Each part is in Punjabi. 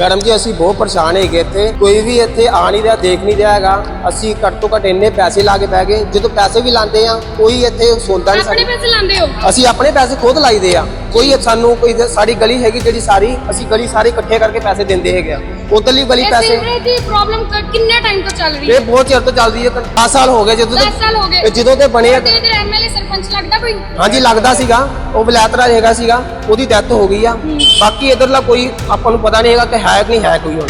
ਮੈਡਮ ਜੀ ਅਸੀਂ ਬਹੁਤ ਪਰੇਸ਼ਾਨ ਹੈਗੇ ਇੱਥੇ। ਕੋਈ ਵੀ ਇੱਥੇ ਆ ਨਹੀਂ ਰਿਹਾ ਦੇਖ ਨਹੀਂ ਰਿਹਾ ਹੈਗਾ। ਅਸੀਂ ਘੱਟ ਤੋਂ ਘੱਟ ਇੰਨੇ ਪੈਸੇ ਲਾ ਕੇ ਬਹਿ ਗਏ। ਜਦੋਂ ਪੈਸੇ ਵੀ ਲਾਉਂਦੇ ਆ ਕੋਈ ਇੱਥੇ ਸੁਣਦਾ ਨਹੀਂ ਸਾਡੀ। ਪੈਸੇ ਲਾਉਂਦੇ ਹੋ? ਅਸੀਂ ਆਪਣੇ ਪੈਸੇ ਖੁਦ ਲਾਈਦੇ ਆ। ਕੋਈ ਸਾਨੂੰ ਕੋਈ ਸਾਡੀ ਗਲੀ ਹੈਗੀ ਜਿਹੜੀ ਸਾਰੀ ਅਸੀਂ ਗਲੀ ਸਾਰੀ ਇਕੱਠੇ ਕਰਕੇ ਪੈਸੇ ਦਿੰਦੇ ਹੈਗੇ ਆ। ਉਧਰਲੀ ਗਲੀ ਇਹ ਪੈਸੇ ਸੀਵਰੇਜ ਦੀ ਪ੍ਰੋਬਲਮ ਕਿੰਨੇ ਟਾਈਮ ਤੋਂ ਚੱਲ ਰਹੀ ਇਹ ਹੈ ਬਹੁਤ ਚਿਰ ਤੋਂ ਚੱਲਦੀ ਹੈ 10 ਸਾਲ ਹੋ ਗਏ ਜਦੋਂ 10 ਸਾਲ ਹੋ ਗਏ। ਇਹ ਜਦੋਂ ਤੇ ਬਣੇ ਆ ਤੇ ਇਧਰ ਐਮਐਲਏ ਸਰਪੰਚ ਲੱਗਦਾ ਕੋਈ? ਹਾਂਜੀ ਲੱਗਦਾ ਸੀਗਾ। ਉਹ ਬਲੈਤਰਾ ਹੈਗਾ ਸੀਗਾ। ਉਹਦੀ ਡੈਥ ਹੋ ਗਈ ਆ। ਬਾਕੀ ਇਧਰਲਾ ਕੋਈ ਆਪਾਂ ਨੂੰ ਪਤਾ ਨਹੀਂ ਹੈਗਾ ਕਿ ਹੈ ਕਿ ਨਹੀਂ ਹੈ ਕੋਈ ਹੁਣ।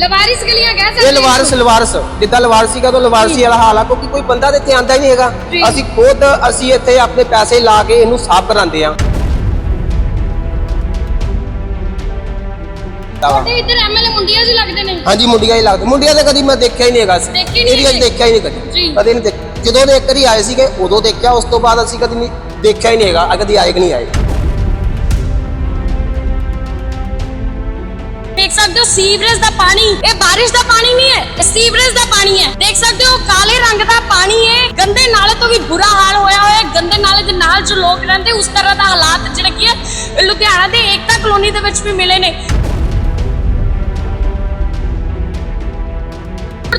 ਲਵਾਰਿਸ ਗਲੀਆਂ ਕਹਿ ਸਕਦੇ ਇਹ ਲਵਾਰਸ ਲਵਾਰਸ। ਜਿੱਦਾਂ ਲਵਾਰਸ ਸੀਗਾ ਤਾਂ ਲਵਾਰਸੀ ਵਾਲਾ ਹਾਲ ਆ। ਕਿਉਂਕਿ ਕੋਈ ਬੰਦਾ ਤੇ ਇੱਥੇ ਆਂਦਾ ਹੀ ਨਹੀਂ ਹੈਗਾ। ਅਸੀਂ ਖੁਦ ਅਸੀਂ ਇੱਥੇ ਆਪਣੇ ਪੈਸੇ ਲਾ ਕੇ ਇਹਨੂੰ ਸਾਫ਼ ਕਰਾਉਂਦੇ ਆ। ਤੇ ਇਧਰ ਐਮਐਲਏ ਮੁੰਡੀਆਂ ਜੀ ਲੱਗਦੇ ਨੇ। ਹਾਂਜੀ ਮੁੰਡੀਆਂ ਹੀ ਲੱਗਦੇ। ਮੁੰਡੀਆਂ ਤੇ ਕਦੀ ਮੈਂ ਦੇਖਿਆ ਹੀ ਨਹੀਂ ਹੈਗਾ। ਦੇਖੇ ਹੀ ਨਹੀਂ ਏਰੀਆ 'ਚ ਹੈਗੇ। ਦੇਖਿਆ ਹੀ ਨਹੀਂ ਕਦੀ। ਜੀ। ਕਦੇ ਨਹੀਂ ਦੇਖਿਆ। ਜਦੋਂ ਦੇ ਇੱਕ ਵਾਰੀ ਆਏ ਸੀਗੇ ਉਦੋਂ ਦੇਖਿਆ। ਉਸ ਤੋਂ ਬਾਅਦ ਅਸੀਂ ਕਦੀ ਨਹੀਂ ਦੇਖਿਆ ਹੀ ਨਹੀਂ ਹੈਗਾ। ਆ ਕਦੀ ਆਏ ਕਿ ਨਹੀਂ ਆਏ। ਦੇਖ ਸਕਦੇ ਹੋ ਸੀਵਰੇਜ ਦਾ ਪਾਣੀ ਇਹ ਬਾਰਿਸ਼ ਦਾ ਪਾਣੀ ਨਹੀਂ ਹੈ ਇਹ ਸੀਵਰੇਜ ਦਾ ਪਾਣੀ ਹੈ। ਦੇਖ ਸਕਦੇ ਹੋ ਕਾਲੇ ਰੰਗ ਦਾ ਪਾਣੀ ਹੈ। ਗੰਦੇ ਨਾਲੇ ਤੋਂ ਵੀ ਬੁਰਾ ਹਾਲ ਹੋਇਆ ਹੋਇਆ ਹੈ। ਗੰਦੇ ਨਾਲੇ ਦੇ ਨਾਲ ਜੋ ਲੋਕ ਰਹਿੰਦੇ ਉਸ ਤਰ੍ਹਾਂ ਦਾ ਹਾਲਾਤ ਜਿਹੜਾ ਕੀ ਹੈ ਲੁਧਿਆਣਾ ਦੇ ਏਕਤਾ ਕਲੋਨੀ ਦੇ ਵਿੱਚ ਵੀ ਮਿਲੇ ਨੇ।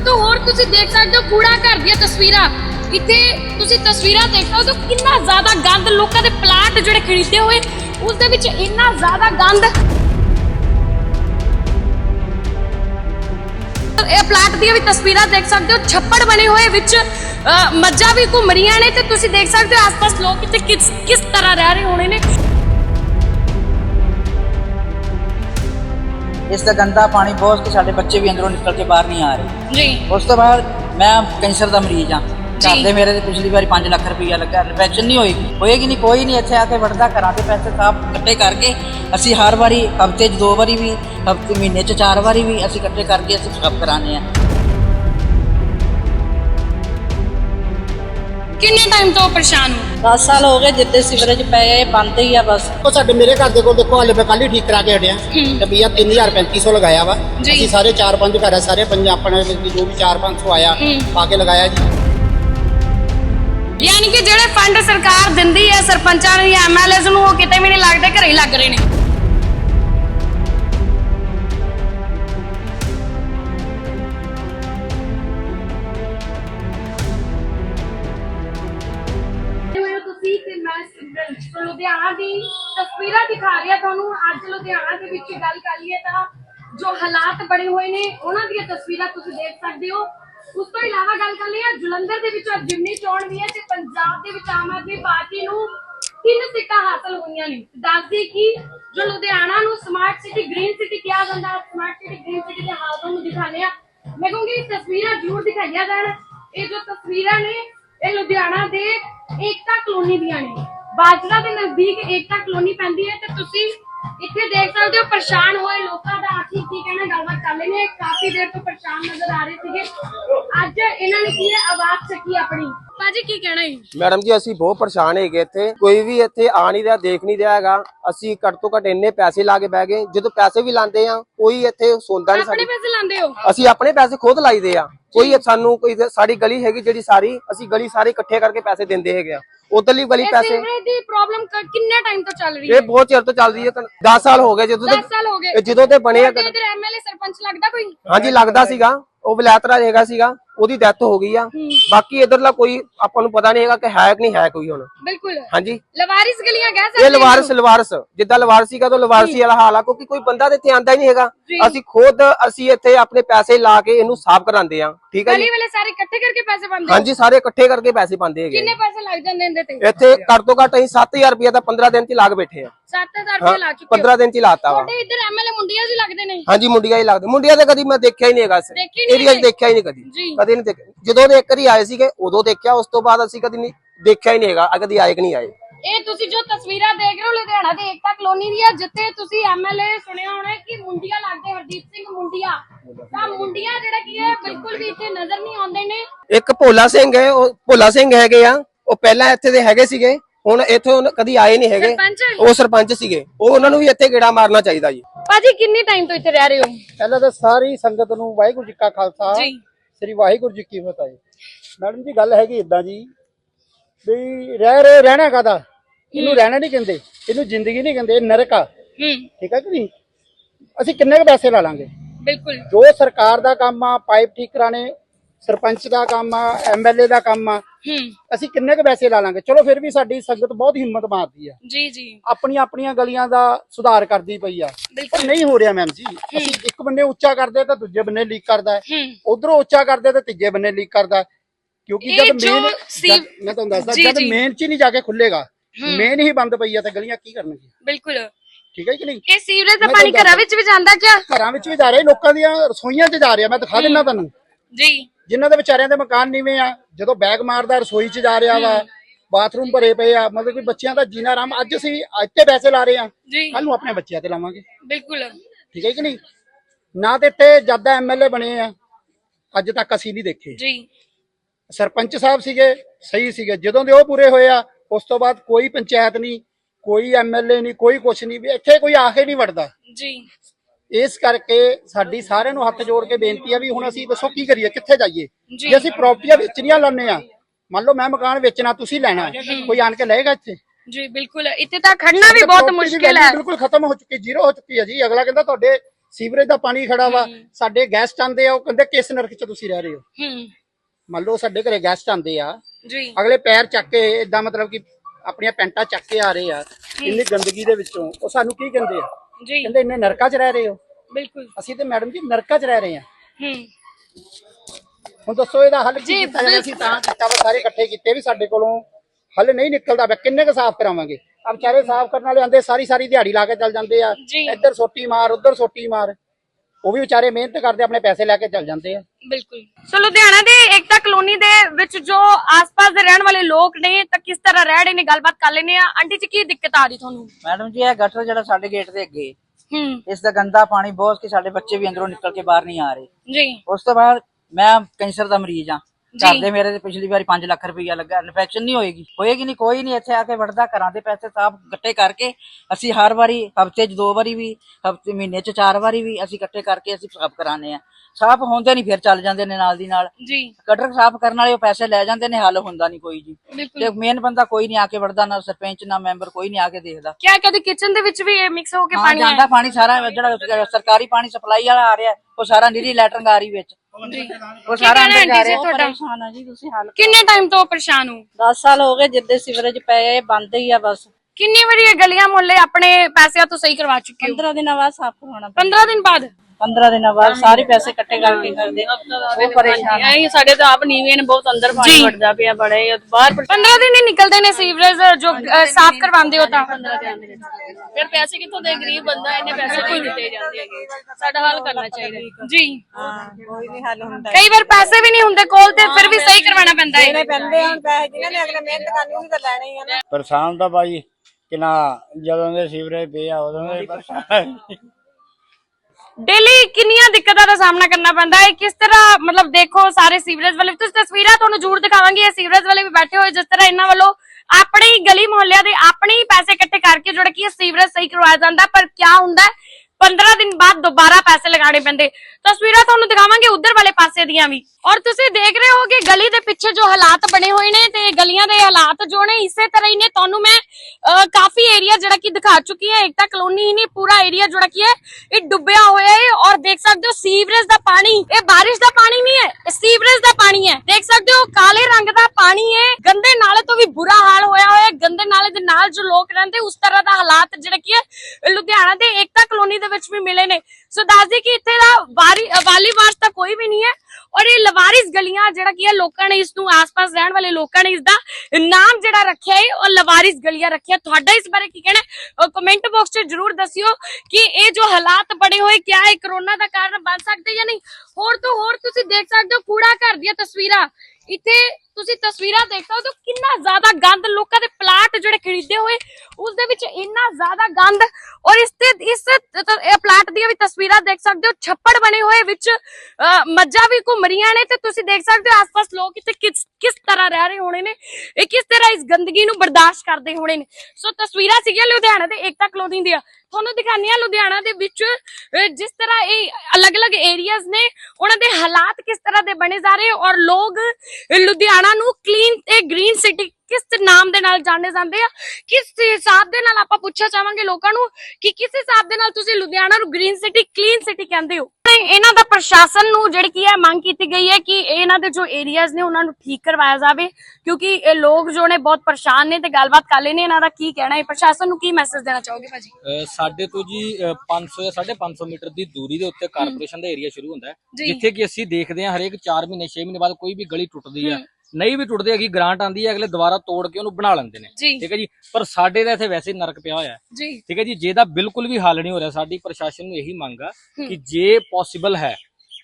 ਤੋਂ ਹੋਰ ਤੁਸੀਂ ਦੇਖ ਸਕਦੇ ਹੋ ਕੂੜਾ ਘਰ ਦੀਆਂ ਤਸਵੀਰਾਂ। ਇੱਥੇ ਤੁਸੀਂ ਤਸਵੀਰਾਂ ਦੇਖ ਸਕਦੇ ਹੋ ਕਿੰਨਾ ਜ਼ਿਆਦਾ ਗੰਦ ਲੋਕਾਂ ਦੇ ਪਲਾਟ ਜਿਹੜੇ ਖਰੀਦੇ ਹੋਏ ਉਸ ਦੇ ਵਿੱਚ ਇੰਨਾ ਜ਼ਿਆਦਾ ਗੰਦ। ਇਹ ਪਲਾਟ ਦੀਆਂ ਵੀ ਤਸਵੀਰਾਂ ਦੇਖ ਸਕਦੇ ਹੋ ਛੱਪੜ ਬਣੇ ਹੋਏ ਵਿੱਚ ਅ, ਮੱਝਾਂ ਵੀ ਘੁੰਮ ਰਹੀਆਂ ਨੇ ਤੇ ਤੁਸੀਂ ਦੇਖ ਸਕਦੇ ਹੋ ਆਸ-ਪਾਸ ਲੋਕ ਇੱਥੇ ਕਿਸ ਕਿਸ ਤਰ੍ਹਾਂ ਰਹਿ ਰਹੇ ਹੋਣੇ ਨੇ। ਇਸ ਦਾ ਗੰਦਾ ਪਾਣੀ ਬਹੁਤ ਕਿ ਸਾਡੇ ਬੱਚੇ ਵੀ ਅੰਦਰੋਂ ਨਿਕਲ ਕੇ ਬਾਹਰ ਨਹੀਂ ਆ ਰਹੇ। ਜੀ। ਉਸ ਤੋਂ ਬਾਅਦ ਮੈਂ ਕੈਂਸਰ ਦਾ ਮਰੀਜ਼ ਹਾਂ। ਘਰ ਦੇ ਮੇਰੇ ਤੇ ਪਿਛਲੀ ਵਾਰੀ 5 ਲੱਖ ਰੁਪਈਆ ਲੱਗਾ ਇਨਫੈਕਸ਼ਨ ਨਹੀਂ ਹੋਏਗੀ ਹੋਏਗੀ ਨਹੀਂ ਕੋਈ ਨਹੀਂ ਇੱਥੇ ਆ ਕੇ ਵੜਦਾ ਘਰਾਂ ਦੇ ਪੈਸੇ ਸਾਫ਼ ਇਕੱਠੇ ਕਰਕੇ ਅਸੀਂ ਹਰ ਵਾਰੀ ਹਫ਼ਤੇ 'ਚ ਦੋ ਵਾਰੀ ਵੀ ਹਫ਼ਤੇ ਮਹੀਨੇ 'ਚ ਚਾਰ ਵਾਰੀ ਵੀ ਅਸੀਂ ਇਕੱਠੇ ਕਰਕੇ ਅਸੀਂ ਸਾਫ਼ ਕਰਾਉਂਦੇ ਆ ਕਿੰਨੇ ਟਾਈਮ ਤੋਂ ਪਰੇਸ਼ਾਨ ਹੋ? 10 ਸਾਲ ਹੋ ਗਏ ਜਿੱਤੇ ਸਿਵਰੇਜ ਪਏ ਇਹ ਬੰਦ ਹੀ ਆ ਬਸ। ਉਹ ਸਾਡੇ ਮੇਰੇ ਘਰ ਦੇ ਕੋਲ ਦੇਖੋ ਹਾਲੇ ਮੈਂ ਕੱਲ ਹੀ ਠੀਕ ਕਰਾ ਕੇ ਹਟਿਆ। ਬਈਆ 3350 ਲਗਾਇਆ ਵਾ। ਜੀ। ਅਸੀਂ ਸਾਰੇ 4-5 ਘਰ ਆ ਸਾਰੇ ਪੰਜ ਆਪਣੇ ਵਿੱਚ ਜੋ ਵੀ 4-500 ਆਇਆ ਹੂੰ। ਪਾ ਕੇ ਲਗਾਇਆ ਜੀ। ਯਾਨੀ ਕਿ ਜਿਹੜੇ ਫੰਡ ਸਰਕਾਰ ਦਿੰਦੀ ਹੈ ਸਰਪੰਚਾਂ ਨੂੰ ਜਾਂ ਐਮਐਲਏਜ਼ ਨੂੰ ਉਹ ਕਿਤੇ ਵੀ ਨਹੀਂ ਲੱਗਦੇ ਘਰੇ ਹੀ ਲੱਗ ਰਹੇ ਨੇ। ਲੁਧਿਆਣਾ ਤਸਵੀਰਾਂ ਦਿਖਾ ਰਹੀ ਹਾਂ ਤੁਹਾਨੂੰ ਅੱਜ ਲੁਧਿਆਣਾ ਦੇ ਵਿੱਚ ਗੱਲ ਕਰ ਲਈਏ ਤਾਂ ਜੋ ਹਾਲਾਤ ਬਣੇ ਹੋਏ ਨੇ, ਉਹਨਾਂ ਦੀਆਂ ਤਸਵੀਰਾਂ ਤੁਸੀਂ ਦੇਖ ਸਕਦੇ ਹੋ। ਉਸ ਤੋਂ ਇਲਾਵਾ ਗੱਲ ਕਰ ਲਈਏ, ਜਲੰਧਰ ਦੇ ਵਿੱਚ ਅੱਜ ਜਿਮਨੀ ਚੋਣ ਵੀ ਹੈ ਤੇ ਪੰਜਾਬ ਦੇ ਵਿੱਚ ਆਮ ਆਦਮੀ ਪਾਰਟੀ ਨੂੰ ਤਿੰਨ ਸੀਟਾਂ ਹਾਸਲ ਹੋਈਆਂ ਨੇ। ਦੱਸਦੀ ਕਿ ਜੋ ਲੁਧਿਆਣਾ ਨੂੰ ਸਮਾਰਟ ਸਿਟੀ ਗ੍ਰੀਨ ਸਿਟੀ ਕਿਹਾ ਜਾਂਦਾ ਹੈ ਸਮਾਰਟ ਸਿਟੀ ਗ੍ਰੀਨ ਸਿਟੀ ਦੇ ਹਾਲ ਤੁਹਾਨੂੰ ਦਿਖਾਣੇ ਆ ਮੈਂ ਕਹੂੰਗੀ ਤਸਵੀਰਾਂ ਜ਼ਰੂਰ ਦਿਖਾਈਆਂ ਜਾਣ। ਇਹ ਜੋ ਤਸਵੀਰਾਂ ਨੇ, ਇਹ ਲੁਧਿਆਣਾ ਦੇ ਏਕਤਾ ਕਲੋਨੀ ਦੀਆਂ ਨੇ। ਬਾਜਰਾ ਦੇ ਨਜ਼ਦੀਕ ਏਕਤਾ ਕਲੋਨੀ ਪੈਂਦੀ ਹੈ ਤੇ ਤੁਸੀਂ ਇੱਥੇ ਦੇਖ ਸਕਦੇ ਹੋ ਪਰੇਸ਼ਾਨ ਹੋਏ ਲੋਕਾਂ ਦਾ ਆਖੀ ਕੀ ਕਹਿਣਾ, ਗੱਲਬਾਤ ਕਰ ਲੈਣੇ ਕਾਫੀ ਦੇਰ ਤੋਂ ਪਰੇਸ਼ਾਨ ਨਜ਼ਰ ਆ ਰਹੇ ਸੀਗੇ। ਅੱਜ ਇਹਨਾਂ ਨੇ ਕੀ ਹੈ, ਆਵਾਜ਼ ਚੱਕੀ ਆਪਣੀ। ਭਾਜੀ ਕੀ ਕਹਿਣਾ ਹੈ ਮੈਡਮ ਜੀ ਅਸੀਂ ਬਹੁਤ ਪਰੇਸ਼ਾਨ ਹੈਗੇ ਇੱਥੇ। ਕੋਈ ਵੀ ਇੱਥੇ ਆ ਨਹੀਂ ਰਿਹਾ ਦੇਖ ਨਹੀਂ ਰਿਹਾ ਹੈਗਾ। ਅਸੀਂ ਘੱਟ ਤੋਂ ਘੱਟ ਇੰਨੇ ਪੈਸੇ ਲਾ ਕੇ ਬਹਿ ਗਏ। ਜਦੋਂ ਪੈਸੇ ਵੀ ਲਾਉਂਦੇ ਆ ਕੋਈ ਇੱਥੇ ਸੁਣਦਾ ਨਹੀਂ ਆਪਣੇ ਸਾਡੀ ਪੈਸੇ ਲਾਉਂਦੇ ਹੋ? ਅਸੀਂ ਆਪਣੇ ਪੈਸੇ ਖੁਦ ਲਾਈਦੇ ਆ। ਕੋਈ ਸਾਨੂੰ ਕੋਈ ਸਾਡੀ ਗਲੀ ਹੈਗੀ ਜਿਹੜੀ ਸਾਰੀ ਅਸੀਂ ਗਲੀ ਸਾਰੀ ਇਕੱਠੇ ਕਰਕੇ ਪੈਸੇ ਦਿੰਦੇ ਹੈਗੇ ਆ। ਉਧਰਲੀ ਗਲੀ ਇਹ ਪੈਸੇ ਸੀਵਰੇਜ ਦੀ ਪ੍ਰੋਬਲਮ ਕਿੰਨੇ ਟਾਈਮ ਤੋਂ ਚੱਲ ਰਹੀ ਇਹ ਹੈ? ਬਹੁਤ ਚਿਰ ਤੋਂ ਚੱਲਦੀ ਹੈ। 10 ਸਾਲ ਹੋ ਗਏ ਜਦੋਂ 10 ਸਾਲ ਹੋ ਗਏ। ਇਹ ਜਦੋਂ ਤੇ ਬਣੇ ਆ ਇਧਰ ਐਮਐਲਏ ਸਰਪੰਚ ਲੱਗਦਾ ਕੋਈ? ਹਾਂਜੀ ਲੱਗਦਾ ਸੀਗਾ। ਉਹ ਬਲੈਤਰਾ ਹੈਗਾ ਸੀਗਾ। ਉਹਦੀ ਡੈਥ ਹੋ ਗਈ ਆ। ਬਾਕੀ ਇਧਰਲਾ ਕੋਈ ਆਪਾਂ ਨੂੰ ਪਤਾ ਨਹੀਂ ਹੈਗਾ ਕਿ ਹੈ ਕਿ ਨਹੀਂ ਹੈ ਕੋਈ ਹੁਣ। ਬਿਲਕੁਲ। ਹਾਂਜੀ। ਲਵਾਰਿਸ ਗਲੀਆਂ ਕਹਿ ਸਕਦੇ ਇਹ ਲਵਾਰਸ ਲਵਾਰਸ। ਜਿੱਦਾਂ ਲਵਾਰਸ ਸੀਗਾ ਤਾਂ ਲਵਾਰਸੀ ਵਾਲਾ ਹਾਲ ਆ ਕਿਉਂਕਿ ਕੋਈ ਬੰਦਾ ਤੇ ਇੱਥੇ ਆਂਦਾ ਹੀ ਨਹੀਂ ਹੈਗਾ। ਅਸੀਂ ਖੁਦ ਅਸੀਂ ਇੱਥੇ ਆਪਣੇ ਪੈਸੇ ਲਾ ਕੇ ਇਹਨੂੰ ਸਾਫ਼ ਕਰਾਉਂਦੇ ਆ। ਠੀਕ ਹੈ ਗਲੀ ਜੀ ਵਾਲੇ ਸਾਰੇ ਇਕੱਠੇ ਕਰਕੇ ਪੈਸੇ ਪਾਉਂਦੇ ਹਾਂਜੀ ਸਾਰੇ ਇਕੱਠੇ ਕਰਕੇ ਪੈਸੇ ਪਾਉਂਦੇ ਹੈਗੇ ਕਿੰਨੇ ਪੈਸੇ ਲੱਗ ਜਾਂਦੇ ਇਹਦੇ ਤੇ? ਇੱਥੇ ਘੱਟ ਤੋਂ ਘੱਟ ਅਸੀਂ 7000 ਰੁਪਏ ਦਾ 15 ਦਿਨ ਚ ਲਾ ਕੇ ਬੈਠੇ ਆ। 7000 ਰੁਪਏ ਲਾ ਚੁੱਕੇ ਹੋ 15 ਦਿਨ ਚ ਲਾਤਾ ਵਾ। ਤੁਹਾਡੇ ਇੱਧਰ ਐਮਐਲਏ ਮੁੰਡੀਆਂ ਜੀ ਲੱਗਦੇ ਨੇ? ਹਾਂਜੀ ਮੁੰਡੀਆਂ ਹੀ ਲੱਗਦੇ। ਮੁੰਡੀਆਂ ਤੇ ਕਦੀ ਮੈਂ ਦੇਖਿਆ ਹੀ ਨਹੀਂ ਹੈਗਾ। ਏਰੀਆ 'ਚ। ਦੇਖਿਆ ਹੀ ਨਹੀਂ ਕਦੀ। ਕਦੀ ਨਹੀਂ ਦੇਖਿਆ। ਜਦੋਂ ਦੇ ਇੱਕ ਵਾਰੀ ਆਏ ਸੀਗੇ ਉਦੋਂ ਦੇਖਿਆ ਉਸ ਤੋਂ ਬਾਅਦ ਅਸੀਂ ਕਦੀ ਨਹੀਂ ਦੇਖਿਆ ਹੀ ਨਹੀਂ ਹੈਗਾ ਕਦੀ ਆਏ ਕਿ ਨਹੀਂ ਆਏ। ਇਹ ਤੁਸੀਂ ਜੋ ਤਸਵੀਰਾਂ ਦੇਖ ਰਹੇ ਹੋ ਲੁਧਿਆਣਾ ਦੇ ਏਕਤਾ ਕਲੋਨੀ ਦੀਆਂ ਜਿੱਥੇ ਤੁਸੀਂ ਐਮਐਲਏ ਸੁਣਿਆ ਹੋਣਾ ਕਿ ਮੁੰਡੀਆਂ ਲੱਗਦੇ ਹਰਦੀਪ ਸਿੰਘ ਮੁੰਡੀਆਂ। ਤਾਂ ਮੁੰਡੀਆਂ ਜਿਹੜਾ ਕੀ ਹੈ ਬਿਲਕੁਲ ਵੀ ਇੱਥੇ ਨਜ਼ਰ ਨਹੀਂ ਆਉਂਦੇ ਨੇ। ਇੱਕ ਭੋਲਾ ਸਿੰਘ ਹੈ ਉਹ ਭੋਲਾ ਸਿੰਘ ਹੈਗੇ ਆ ਉਹ ਪਹਿਲਾਂ ਇੱਥੇ ਦੇ ਹੈਗੇ ਸੀਗੇ ਹੁਣ ਇੱਥੋਂ ਕਦੀ ਆਏ ਨਹੀਂ ਹੈਗੇ। ਉਹ ਸਰਪੰਚ ਸੀਗੇ। ਉਹ ਉਹਨਾਂ ਨੂੰ ਵੀ ਇੱਥੇ ਗੇੜਾ ਮਾਰਨਾ ਚਾਹੀਦਾ ਜੀ। ਭਾਜੀ ਕਿੰਨੀ ਟਾਈਮ ਤੋਂ ਇੱਥੇ ਰਹਿ ਰਹੇ ਹੋ? ਪਹਿਲਾਂ ਤਾਂ ਸਾਰੀ ਸੰਗਤ ਨੂੰ ਵਾਹਿਗੁਰੂ ਜੀ ਕਾ ਖਾਲਸਾ। ਜੀ। ਸ੍ਰੀ ਵਾਹਿਗੁਰੂ ਜੀ ਕੀ ਫਤਿਹ ਮੈਡਮ ਜੀ ਗੱਲ ਹੈਗੀ ਇਦਾਂ ਜੀ ਵੀ ਰਹਿ ਰਹੇ ਰਹਿਣਾ ਕਾਦਾ ਇਹਨੂੰ ਰਹਿਣਾ ਨਹੀਂ ਕਹਿੰਦੇ ਇਹਨੂੰ ਜ਼ਿੰਦਗੀ ਨਹੀਂ ਕਹਿੰਦੇ ਇਹ ਨਰਕ ਆ। ਹੂੰ। ਠੀਕ ਹੈ ਕਿ ਨਹੀਂ? ਅਸੀਂ ਕਿੰਨੇ ਕੁ ਪੈਸੇ ਲਾ ਲਾਂਗੇ? ਬਿਲਕੁਲ। ਜੋ ਸਰਕਾਰ ਦਾ ਕੰਮ ਆ ਪਾਈਪ ਠੀਕ ਕਰਾਣੇ ਸਰਪੰਚ ਦਾ ਕੰਮ ਆ ਐਮਐਲਏ ਦਾ ਕੰਮ ਆ ਅਸੀਂ ਕਿੰਨੇ ਕੁ ਪੈਸੇ ਲਾ ਲਾਂਗੇ? ਚਲੋ ਫਿਰ ਵੀ ਸਾਡੀ ਸੰਗਤ ਬਹੁਤ ਹਿੰਮਤ ਮਾਰਦੀ ਆ। ਜੀ ਜੀ। ਆਪਣੀਆਂ ਆਪਣੀਆਂ ਗਲੀਆਂ ਦਾ ਸੁਧਾਰ ਕਰਦੀ ਪਈ ਆ। ਪਰ ਨਹੀਂ ਹੋ ਰਿਹਾ ਮੈਮ ਜੀ। ਅਸੀਂ ਇੱਕ ਬੰਨੇ ਉੱਚਾ ਕਰਦੇ ਤਾਂ ਦੂਜੇ ਬੰਨੇ ਲੀਕ ਕਰਦਾ ਉਧਰੋਂ ਉੱਚਾ ਕਰਦੇ ਤਾਂ ਤੀਜੇ ਬੰਨੇ ਲੀਕ ਕਰਦਾ। ਕਿਉਂਕਿ ਜਦ ਮੇਨ ਮੈਂ ਤੁਹਾਨੂੰ ਦੱਸਦਾ ਜਦ। ਮੇਨ ਚ ਨਹੀਂ ਜਾ ਕੇ ਖੁੱਲੇਗਾ ਮੇਨ ਹੀ ਬੰਦ ਪਈ ਆ ਤਾਂ ਗਲੀਆਂ ਕੀ ਕਰਨਗੀਆਂ? ਬਿਲਕੁਲ। ਠੀਕ ਹੈ ਕਿ ਨਹੀਂ? ਇਹ ਸੀਵਰੇਜ ਦਾ ਪਾਣੀ ਘਰਾਂ ਵਿੱਚ ਵੀ ਜਾਂਦਾ ਕਿਆ? ਘਰਾਂ ਵਿੱਚ ਵੀ ਜਾ ਰਿਹਾ ਲੋਕਾਂ ਦੀਆਂ ਰਸੋਈਆਂ 'ਚ ਜਾ ਰਿਹਾ। ਮੈਂ ਦਿਖਾ ਦਿੰਦਾ ਤੁਹਾਨੂੰ। ਜੀ। ਜਿਨ੍ਹਾਂ ਦੇ ਵਿਚਾਰਿਆਂ ਦੇ ਮਕਾਨ ਨੀਵੇਂ ਆ ਜਦੋਂ ਬੈਗ ਮਾਰਦਾ ਰਸੋਈ 'ਚ ਜਾ ਰਿਹਾ ਵਾ ਬਾਥਰੂਮ ਭਰੇ ਪਏ ਆ ਮਤਲਬ ਕਿ ਬੱਚਿਆਂ ਦਾ ਜੀਣਾ ਆਰਾਮ ਅੱਜ ਅਸੀਂ ਅੱਜ ਤੇ ਪੈਸੇ ਲਾ ਰਹੇ ਆ। ਜੀ। ਕੱਲ ਨੂੰ ਆਪਣੇ ਬੱਚਿਆਂ ਤੇ ਲਾਵਾਂਗੇ। ਬਿਲਕੁਲ। ਠੀਕ ਹੈ ਕਿ ਨਹੀਂ? ਨਾ ਤੇ ਇੱਥੇ ਜਦ ਦਾ ਐਮਐਲਏ ਬਣੇ ਆ ਅੱਜ ਤੱਕ ਅਸੀਂ ਨਹੀਂ ਦੇਖੇ। ਜੀ। ਸਰਪੰਚ ਸਾਹਿਬ ਸੀਗੇ ਸਹੀ ਸੀਗੇ। ਜਦੋਂ ਦੇ ਉਹ ਪੂਰੇ ਹੋਏ ਆ ਉਸ ਤੋਂ ਬਾਅਦ ਕੋਈ ਪੰਚਾਇਤ ਨਹੀਂ ਕੋਈ ਐਮਐਲਏ ਨਹੀਂ ਕੋਈ ਕੁਛ ਨਹੀਂ ਵੀ ਇੱਥੇ ਕੋਈ ਆ ਕੇ ਨਹੀਂ ਵੜਦਾ। ਜੀ। ਇਸ ਕਰਕੇ ਸਾਡੀ ਸਾਰਿਆਂ ਨੂੰ ਹੱਥ ਜੋੜ ਕੇ ਬੇਨਤੀ ਆ ਵੀ ਹੁਣ ਅਸੀਂ ਦੱਸੋ ਕੀ ਕਰੀਏ ਕਿੱਥੇ ਜਾਈਏ? ਜੀ। ਅਸੀਂ ਪ੍ਰਾਪਰਟੀਆਂ ਵੇਚਣੀਆਂ ਲਾਣੇ ਆ ਮੰਨ ਲਓ ਮੈਂ ਮਕਾਨ ਵੇਚਣਾ ਤੁਸੀਂ ਲੈਣਾ ਕੋਈ ਆਣ ਕੇ ਲਏਗਾ ਇੱਥੇ? ਜੀ ਬਿਲਕੁਲ। ਇੱਥੇ ਤਾਂ ਖੜਨਾ ਵੀ ਬਹੁਤ ਮੁਸ਼ਕਿਲ ਹੈ। ਬਿਲਕੁਲ ਖਤਮ ਹੋ ਚੁੱਕੀ ਜ਼ੀਰੋ ਹੋ ਚੁੱਕੀ ਹੈ ਜੀ। ਅਗਲਾ ਕਹਿੰਦਾ ਤੁਹਾਡੇ ਸੀਵਰੇਜ ਦਾ ਪਾਣੀ ਖੜਾ ਵਾ ਸਾਡੇ ਗੈਸਟ ਆਂਦੇ ਆ ਉਹ ਕਹਿੰਦੇ ਕਿਸ ਨਰਕ ਚ ਤੁਸੀਂ ਰਹਿ ਰਹੇ ਹੋ? ਹੂੰ। ਮੰਨ ਲਓ ਸਾਡੇ ਘਰੇ ਗੈਸਟ ਆਂਦੇ ਆ। ਜੀ। ਅਗਲੇ ਪੈਰ ਚੱਕ ਕੇ ਇਦਾਂ ਮਤਲਬ ਕਿ ਆਪਣੀਆਂ ਪੈਂਟਾਂ ਚੱਕ ਕੇ ਆ ਰਹੇ ਆ ਇੰਨੀ ਗੰਦਗੀ ਦੇ ਵਿੱਚੋਂ ਉਹ ਸਾਨੂੰ ਕੀ ਕਹਿੰਦੇ ਆ? ਜੀ। ਕਹਿੰਦੇ ਇੰਨੇ ਨਰਕਾਂ 'ਚ ਰਹਿ ਰਹੇ ਹੋ? ਬਿਲਕੁਲ। ਅਸੀਂ ਤੇ ਮੈਡਮ ਜੀ ਨਰਕਾਂ 'ਚ ਰਹਿ ਰਹੇ ਆ ਹੂੰ। ਹੁਣ ਦੱਸੋ ਇਹਦਾ ਹੱਲ ਕੀ ਜੀ, ਕੀਤਾ ਜਾਵੇ? ਅਸੀਂ ਤਾਂ ਕੀਤਾ ਵਾ ਸਾਰੇ ਇਕੱਠੇ ਕੀਤੇ ਵੀ ਸਾਡੇ ਕੋਲੋਂ ਹੱਲ ਨਹੀਂ ਨਿਕਲਦਾ ਪਿਆ ਕਿੰਨੇ ਕੁ ਸਾਫ਼ ਕਰਾਵਾਂਗੇ? ਆ ਵਿਚਾਰੇ ਸਾਫ਼ ਕਰਨ ਵਾਲੇ ਆਂਦੇ ਸਾਰੀ ਸਾਰੀ ਦਿਹਾੜੀ ਲਾ ਕੇ ਚੱਲ ਜਾਂਦੇ ਆ। ਜੀ। ਇੱਧਰ ਸੋਟੀ ਮਾਰ ਉੱਧਰ ਸੋਟੀ ਮਾਰ। ਉਹ ਵੀ ਵਿਚਾਰੇ ਮਿਹਨਤ ਕਰਦੇ ਆਪਣੇ ਪੈਸੇ ਲੈ ਕੇ ਚੱਲ ਜਾਂਦੇ ਆ। ਬਿਲਕੁਲ। ਸੋ ਲੁਧਿਆਣਾ ਦੇ ਏਕਤਾ ਕਲੋਨੀ ਦੇ ਵਿੱਚ ਜੋ ਆਸ-ਪਾਸ ਦੇ ਰਹਿਣ ਵਾਲੇ ਲੋਕ ਨੇ ਤਾਂ ਕਿਸ ਤਰ੍ਹਾਂ ਰਹਿ ਰਹੇ ਨੇ? ਗੱਲਬਾਤ ਕਰ ਲੈਨੇ ਆ ਆਂਟੀ ਜੀ ਕੀ ਦਿੱਕਤ ਆ ਰਹੀ ਤੁਹਾਨੂੰ? ਮੈਡਮ ਜੀ ਇਹ ਗਟਰ ਜਿਹੜਾ ਸਾਡੇ ਗੇਟ ਦੇ ਅੱਗੇ ਹੂੰ ਇਸ ਦਾ ਗੰਦਾ ਪਾਣੀ ਬਹੁਤ ਕਿ ਸਾਡੇ ਬੱਚੇ ਵੀ ਅੰਦਰੋਂ ਨਿਕਲ ਕੇ ਬਾਹਰ ਨਹੀਂ ਆ ਰਹੇ। ਜੀ। ਉਸ ਤੋਂ ਬਾਅਦ ਮੈਂ ਕੈਂਸਰ ਦਾ ਮਰੀਜ਼ ਆ। ਘਰ ਦੇ ਮੇਰੇ ਤੇ ਪਿਛਲੀ ਵਾਰੀ 5 ਲੱਖ ਰੁਪਈਆ ਲੱਗਾ ਇਨਫੈਕਸ਼ਨ ਨਹੀਂ ਹੋਏਗੀ। ਹੋਏਗੀ ਨਹੀਂ ਕੋਈ ਨਹੀਂ ਇੱਥੇ ਆ ਕੇ ਵੜਦਾ ਘਰਾਂ ਦੇ ਪੈਸੇ ਸਾਫ਼ ਇਕੱਠੇ ਕਰਕੇ ਅਸੀਂ ਹਰ ਵਾਰੀ ਹਫ਼ਤੇ 'ਚ ਦੋ ਵਾਰੀ ਵੀ ਹਫ਼ਤੇ ਮਹੀਨੇ 'ਚ ਚਾਰ ਵਾਰੀ ਵੀ ਅਸੀਂ ਇਕੱਠੇ ਕਰਕੇ ਅਸੀਂ ਸਾਫ਼ ਕਰਾਉਂਦੇ ਆ ਸਾਫ਼ ਹੁੰਦੇ ਨਹੀਂ ਫਿਰ ਚੱਲ ਜਾਂਦੇ ਨੇ ਨਾਲ ਦੀ ਨਾਲ। ਜੀ। ਕਟਰ ਸਾਫ਼ ਕਰਨ ਵਾਲੇ ਉਹ ਪੈਸੇ ਲੈ ਜਾਂਦੇ ਨੇ ਹੱਲ ਹੁੰਦਾ ਨਹੀਂ ਕੋਈ ਜੀ। ਤੇ ਮੇਨ ਬੰਦਾ ਕੋਈ ਨਹੀਂ ਆ ਕੇ ਵੜਦਾ ਨਾ ਸਰਪੰਚ ਨਾ ਮੈਂਬਰ ਕੋਈ ਨਹੀਂ ਆ ਕੇ ਦੇਖਦਾ। ਕਿਆ ਕਦੇ ਕਿਚਨ ਦੇ ਵਿੱਚ ਵੀ ਇਹ ਮਿਕਸ ਹੋ ਕੇ ਪਾਣੀ ਜਾਂਦਾ ਪਾਣੀ ਸਾਰਾ ਜਿਹੜਾ ਸਰਕਾਰੀ ਪਾਣੀ ਸਪਲਾਈ ਵਾਲਾ ਆ ਰਿਹਾ ਉਹ ਸਾਰਾ ਨੀਰੀ ਲੈਟਰਿੰਗ ਆ ਰਹੀ ਵਿੱਚ। ਉਹ ਸਾਰਾ ਕਹਿਣਾ ਅੰਦਰ ਜਾ ਆਂਟੀ ਜੀ ਰਿਹਾ। ਤੁਹਾਡਾ? ਪਰੇਸ਼ਾਨ ਆ ਜੀ ਤੁਸੀਂ ਹੱਲ ਕਿੰਨੇ ਟਾਈਮ ਤੋਂ ਪਰੇਸ਼ਾਨ ਹੋ? 10 ਸਾਲ ਹੋ ਗਏ ਜਿੱਦੇ ਸੀਵਰੇਜ ਪਏ ਇਹ ਬੰਦ ਹੀ ਆ ਬਸ। ਕਿੰਨੀ ਵਾਰੀ ਇਹ ਗਲੀਆਂ ਮੁਹੱਲੇ ਆਪਣੇ ਪੈਸਿਆਂ ਤੋਂ ਸਹੀ ਕਰਵਾ ਚੁੱਕੇ ਹੋ? 15 ਦਿਨਾਂ ਬਾਅਦ ਸਾਫ਼ ਕਰਵਾਉਣਾ 15 ਦਿਨ ਬਾਅਦ? 15 ਦਿਨਾਂ ਬਾਅਦ ਸਾਰੇ ਪੈਸੇ ਇਕੱਠੇ ਕਰਕੇ ਕਰਦੇ। ਉਹ ਪਰੇਸ਼ਾਨ ਐਂ ਸਾਡੇ ਤਾਂ ਆਪ ਨੀਵੇਂ ਨੇ ਬਹੁਤ ਅੰਦਰ ਪਾਣੀ ਜੀ। ਵੜਦਾ ਪਿਆ ਬੜੇ ਬਾਹਰ 15 ਦਿਨ ਹੀ ਨਿਕਲਦੇ ਨੇ ਸੀਵਰੇਜ ਜੋ ਸਾਫ਼ ਕਰਵਾਉਂਦੇ ਹੋ ਤਾਂ। ਫਿਰ ਪੈਸੇ ਕਿੱਥੋਂ ਦੇ ਗਰੀਬ ਬੰਦਾ ਇਹਨੇ ਪੈਸੇ ਨਹੀਂ ਦਿੱਤੇ ਜਾਂਦੇ ਹੈਗੇ। ਸਾਡਾ ਹੱਲ ਕਰਨਾ ਚਾਹੀਦਾ। ਜੀ। ਕੋਈ ਨਹੀਂ ਹੱਲ ਹੁੰਦਾ। ਕਈ ਵਾਰ ਪੈਸੇ ਵੀ ਨਹੀਂ ਹੁੰਦੇ ਕੋਲ ਤੇ ਫਿਰ ਵੀ ਸਹੀ ਕਰਵਾਉਣਾ ਪੈਂਦਾ ਹੈ। ਪੈਂਦੇ ਹੁਣ ਪੈਸੇ ਜਿਹਨਾਂ ਨੇ ਅਗਲੇ ਮਿਹਨਤ ਕਰਨੀ ਉਹ ਤਾਂ ਲੈਣੇ ਹੀ ਆ ਨਾ। ਪਰੇਸ਼ਾਨ ਤਾਂ ਬਾਈ ਕਿ ਨਾ ਜਦੋਂ ਦੇ ਸੀਵਰੇਜ ਪਏ ਆ ਉਦੋਂ ਦੇ ਪਰੇਸ਼ਾਨ। ਡੇਲੀ ਕਿੰਨੀਆਂ ਦਿੱਕਤਾਂ ਦਾ ਸਾਹਮਣਾ ਕਰਨਾ ਪੈਂਦਾ ਹੈ? ਕਿਸ ਤਰ੍ਹਾਂ, ਮਤਲਬ ਦੇਖੋ ਸਾਰੇ ਸੀਵਰੇਜ ਵਾਲੇ, ਤੁਸੀਂ ਤਸਵੀਰਾਂ ਤੁਹਾਨੂੰ ਜ਼ਰੂਰ ਦਿਖਾਵਾਂਗੇ। ਇਹ ਸੀਵਰੇਜ ਵਾਲੇ ਵੀ ਬੈਠੇ ਹੋਏ ਜਿਸ ਤਰ੍ਹਾਂ ਇਹਨਾਂ ਵੱਲੋਂ ਆਪਣੇ ਹੀ ਗਲੀ ਮੁਹੱਲਿਆਂ ਦੇ ਆਪਣੇ ਹੀ ਪੈਸੇ ਇਕੱਠੇ ਕਰਕੇ ਜਿਹੜਾ ਕਿ ਇਹ ਸੀਵਰੇਜ ਸਹੀ ਕਰਵਾਇਆ ਜਾਂਦਾ, ਪਰ ਕੀ ਹੁੰਦਾ 15 ਦਿਨ ਬਾਅਦ ਦੁਬਾਰਾ ਪੈਸੇ ਲਗਾਣੇ ਪੈਂਦੇ। ਤਸਵੀਰਾਂ ਤੁਹਾਨੂੰ ਦਿਖਾਵਾਂਗੇ ਉਧਰ ਵਾਲੇ ਪਾਸੇ ਦੀਆਂ ਵੀ। ਔਰ ਤੁਸੀਂ ਦੇਖ ਰਹੇ ਹੋ ਕਿ ਗਲੀ ਦੇ ਪਿੱਛੇ ਜੋ ਹਾਲਾਤ ਬਣੇ ਹੋਏ ਨੇ ਤੇ ਗਲੀਆਂ ਦੇ ਹਾਲਾਤ ਜੋ ਨੇ ਇਸੇ ਤਰ੍ਹਾਂ ਹੀ ਨੇ। ਤੁਹਾਨੂੰ ਮੈਂ ਕਾਫੀ ਏਰੀਆ ਜਿਹੜਾ ਕਿ ਦਿਖਾ ਚੁੱਕੀ ਹੈ। ਇੱਕ ਤਾਂ ਕਲੋਨੀ ਹੀ ਨਹੀਂ, ਪੂਰਾ ਏਰੀਆ ਜਿਹੜਾ ਕੀ ਹੈ, ਇਹ ਡੁੱਬਿਆ ਹੋਇਆ ਹੈ। ਔਰ ਦੇਖ ਸਕਦੇ ਹੋ ਸੀਵਰੇਜ ਦਾ ਪਾਣੀ, ਇਹ ਬਾਰਿਸ਼ ਦਾ ਪਾਣੀ ਨਹੀਂ ਹੈ, ਇਹ ਸੀਵਰੇਜ ਦਾ ਪਾਣੀ ਹੈ। ਦੇਖ ਸਕਦੇ ਹੋ, ਕਾਲੇ ਰੰਗ ਦਾ ਪਾਣੀ ਹੈ। ਗੰਦੇ ਨਾਲੇ ਤੋਂ ਵੀ ਬੁਰਾ ਹਾਲ ਹੋਇਆ ਹੋਇਆ ਹੈ। ਗੰਦੇ ਨਾਲੇ ਦੇ ਨਾਲ ਜੋ ਲੋਕ ਰਹਿੰਦੇ, ਉਸ ਤਰ੍ਹਾਂ ਦਾ ਹਾਲਾਤ ਜਿਹੜਾ ਕਿ ਹੈ ਲੁਧਿਆਣਾ ਦੇ ਏਕਤਾ ਕਲੋਨੀ ਦੇ ਵਿੱਚ ਵੀ ਮਿਲੇ ਨੇ। ਸੋ ਦੱਸਦੀ ਕਿ ਇੱਥੇ ਦਾ ਵਾਰੀ ਵਾਲੀ ਤਾਂ ਕੋਈ ਵੀ ਨਹੀਂ ਹੈ। ਔਰ ਇਹ ਲਵਾਰਿਸ ਗਲੀਆਂ, ਜਿਹੜਾ ਕੀ ਹੈ, ਲੋਕਾਂ ਨੇ ਇਸ ਨੂੰ ਆਸ-ਪਾਸ ਰਹਿਣ ਵਾਲੇ ਲੋਕਾਂ ਨੇ ਇਸ ਦਾ ਨਾਮ ਜਿਹੜਾ ਰੱਖਿਆ ਹੈ, ਉਹ ਲਵਾਰਿਸ ਗਲੀਆਂ ਰੱਖਿਆ। ਤੁਹਾਡਾ ਇਸ ਬਾਰੇ ਕੀ ਕਹਿਣਾ ਕਮੈਂਟ ਬਾਕਸ 'ਚ ਜਰੂਰ ਦੱਸਿਓ ਕਿ ਇਹ ਜੋ ਹਾਲਾਤ ਬਣੇ ਹੋਏ, ਕਿਆ ਹੈ ਕਰੋਨਾ ਦਾ ਕਾਰਨ ਬਣ ਸਕਦੇ ਜਾਂ ਨਹੀਂ। ਹੋਰ ਤੋਂ ਹੋਰ ਤੁਸੀਂ ਦੇਖ ਸਕਦੇ ਹੋ ਕੂੜਾ ਘਰ ਦੀਆਂ ਤਸਵੀਰਾਂ। ਇੱਥੇ ਤੁਸੀਂ ਤਸਵੀਰਾਂ ਦੇਖ ਸਕਦੇ ਹੋ ਕਿੰਨਾ ਜ਼ਿਆਦਾ ਗੰਦ ਲੋਕਾਂ ਦੇ ਪਲਾਟ ਜਿਹੜੇ ਖਰੀਦੇ ਹੋਏ ਉਸ ਦੇ ਵਿੱਚ ਇੰਨਾ ਜ਼ਿਆਦਾ ਗੰਦ ਔਰ ਇਸ ਤੇ, ਇਸ ਪਲਾਟ ਦੀਆਂ ਵੀ ਤਸਵੀਰਾਂ ਦੇਖ ਸਕਦੇ ਹੋ, ਛੱਪੜ ਬਣੇ ਹੋਏ ਵਿੱਚ ਮੱਝਾਂ ਵੀ ਘੁੰਮ ਰਹੀਆਂ ਨੇ ਤੇ ਤੁਸੀਂ ਦੇਖ ਸਕਦੇ ਹੋ ਆਸ-ਪਾਸ ਲੋਕ ਇੱਥੇ ਕਿਸ ਕਿਸ ਤਰ੍ਹਾਂ ਰਹਿ ਰਹੇ ਹੋਣੇ ਨੇ, ਇਹ ਕਿਸ ਤਰ੍ਹਾਂ ਇਸ ਗੰਦਗੀ ਨੂੰ ਬਰਦਾਸ਼ਤ ਕਰਦੇ ਹੋਣੇ ਨੇ। ਸੋ ਤਸਵੀਰਾਂ ਸੀਗੀਆਂ ਲੁਧਿਆਣਾ ਦੇ ਏਕਤਾ ਕਲੋਨੀ ਦੀਆਂ। ਤੁਹਾਨੂੰ ਦਿਖਾਉਂਦੀ ਹਾਂ ਲੁਧਿਆਣਾ ਦੇ ਵਿੱਚ ਜਿਸ ਤਰ੍ਹਾਂ ਇਹ ਅਲੱਗ-ਅਲੱਗ ਏਰੀਆਜ਼ ਨੇ, ਉਹਨਾਂ ਦੇ ਹਾਲਾਤ ਕਿਸ ਤਰ੍ਹਾਂ ਦੇ ਬਣੇ ਜਾ ਰਹੇ ਔਰ ਲੋਕ ਲੁਧਿਆਣਾ ਨੂੰ ਕਲੀਨ ਤੇ ਗ੍ਰੀਨ ਸਿਟੀ ਕਿਸ ਨਾਮ ਦੇ ਨਾਲ ਜਾਣੇ ਜਾਂਦੇ ਆ? ਕਿਸ ਹਿਸਾਬ ਦੇ ਨਾਲ ਆਪਾਂ ਪੁੱਛਿਆ ਚਾਹਾਂਗੇ ਲੋਕਾਂ ਨੂੰ ਕਿ ਕਿਸ ਹਿਸਾਬ ਦੇ ਨਾਲ ਤੁਸੀਂ ਲੁਧਿਆਣਾ ਨੂੰ ਗ੍ਰੀਨ ਸਿਟੀ ਕਲੀਨ ਸਿਟੀ ਕਹਿੰਦੇ ਹੋ? ਇਹਨਾਂ ਦਾ ਪ੍ਰਸ਼ਾਸਨ ਨੂੰ ਜਿਹੜੀ ਕੀ ਹੈ ਮੰਗ ਕੀਤੀ ਗਈ ਹੈ ਕਿ ਇਹਨਾਂ ਦੇ ਜੋ ਏਰੀਆਜ਼ ਨੇ ਉਹਨਾਂ ਨੂੰ ਠੀਕ ਕਰਵਾਇਆ ਜਾਵੇ ਕਿਉਂਕਿ ਇਹ ਲੋਕ ਜੋ ਨੇ ਬਹੁਤ ਪਰੇਸ਼ਾਨ ਨੇ ਤੇ ਗੱਲਬਾਤ ਕਰ ਲੈਣੇ ਇਹਨਾਂ ਦਾ ਕੀ ਕਹਿਣਾ ਹੈ। ਪ੍ਰਸ਼ਾਸਨ ਨੂੰ ਕੀ ਮੈਸੇਜ ਦੇਣਾ ਚਾਹੋਗੇ ਭਾਜੀ? ਸਾਡੇ ਤੋਂ ਜੀ ਅਹ 500 ਜਾਂ 550 ਮੀਟਰ ਦੀ ਦੂਰੀ ਦੇ ਉੱਤੇ ਕਾਰਪੋਰੇਸ਼ਨ ਦਾ ਏਰੀਆ ਸ਼ੁਰੂ ਹੁੰਦਾ ਹੈ। ਜਿੱਥੇ ਕਿ ਅਸੀਂ ਦੇਖਦੇ ਹਾਂ ਹਰੇਕ 4 ਮਹੀਨੇ 6 ਮਹੀਨੇ ਬਾਅਦ ਕੋਈ ਵੀ ਗਲੀ ਟੁੱਟਦੀ ਆ ਨਹੀਂ ਵੀ ਟੁੱਟਦੀ ਹੈਗੀ ਗ੍ਰਾਂਟ ਆਂਦੀ ਹੈ ਅਗਲੇ ਦੁਬਾਰਾ ਤੋੜ ਕੇ ਉਹਨੂੰ ਬਣਾ ਲੈਂਦੇ ਨੇ। ਠੀਕ ਹੈ ਜੀ? ਪਰ ਸਾਡੇ ਦਾ ਇੱਥੇ ਵੈਸੇ ਨਰਕ ਪਿਆ ਹੋਇਆ ਠੀਕ ਹੈ ਜੀ? ਜੇ ਦਾ ਬਿਲਕੁਲ ਵੀ ਹੱਲ ਨਹੀਂ ਹੋ ਰਿਹਾ ਸਾਡੀ ਪ੍ਰਸ਼ਾਸਨ ਨੂੰ ਇਹੀ ਮੰਗ ਆ ਕਿ ਜੇ ਪੋਸੀਬਲ ਹੈ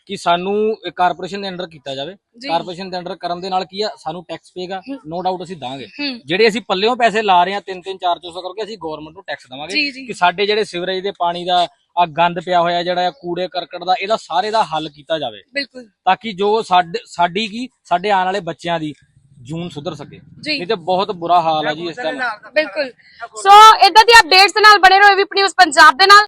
ਕਿ ਸਾਨੂੰ ਕਾਰਪੋਰੇਸ਼ਨ ਦੇ ਅੰਡਰ ਕੀਤਾ ਜਾਵੇ। ਕਾਰਪੋਰੇਸ਼ਨ ਦੇ ਅੰਡਰ ਕਰਨ ਦੇ ਨਾਲ ਕੀ ਆ ਸਾਨੂੰ ਟੈਕਸ ਪਏਗਾ ਨੋ ਡਾਊਟ ਅਸੀਂ ਦਾਂਗੇ। ਜਿਹੜੇ ਅਸੀਂ ਪੱਲਿਓਂ ਪੈਸੇ ਲਾ ਰਹੇ ਹਾਂ 3 3 4 400 ਕਰਕੇ ਅਸੀਂ ਗਵਰਨਮੈਂਟ ਨੂੰ ਟੈਕਸ ਦੇਵਾਂਗੇ। ਕਿ ਸਾਡੇ ਜਿਹੜੇ ਸਿਵਰੇਜ ਦੇ ਪਾਣੀ ਦਾ ਆ ਗੰਦ ਪਿਆ ਹੋਇਆ ਜਿਹੜਾ ਆ ਕੂੜੇ ਕਰਕਟ ਦਾ ਇਹਦਾ ਸਾਰੇ ਦਾ ਹੱਲ ਕੀਤਾ ਜਾਵੇ। ਬਿਲਕੁਲ। ਤਾਂ ਕਿ ਜੋ ਸਾਡੇ ਸਾਡੀ ਕੀ ਸਾਡੇ ਆਉਣ ਵਾਲੇ ਬੱਚਿਆਂ ਦੀ ਜੂਨ ਸੁਧਰ ਸਕੇ। ਨਹੀਂ ਤੇ ਬਹੁਤ ਬੁਰਾ ਹਾਲ ਆ ਜੀ ਇਸ ਟਾਈਮ ਬਿਲਕੁਲ। ਸੋ ਇਦਾਂ ਦੀ ਅਪਡੇਟਸ ਨਾਲ ਬਣੇ ਰਹੋ ਏਵੀਪੀ ਨਿਊਜ਼ ਪੰਜਾਬ ਦੇ ਨਾਲ।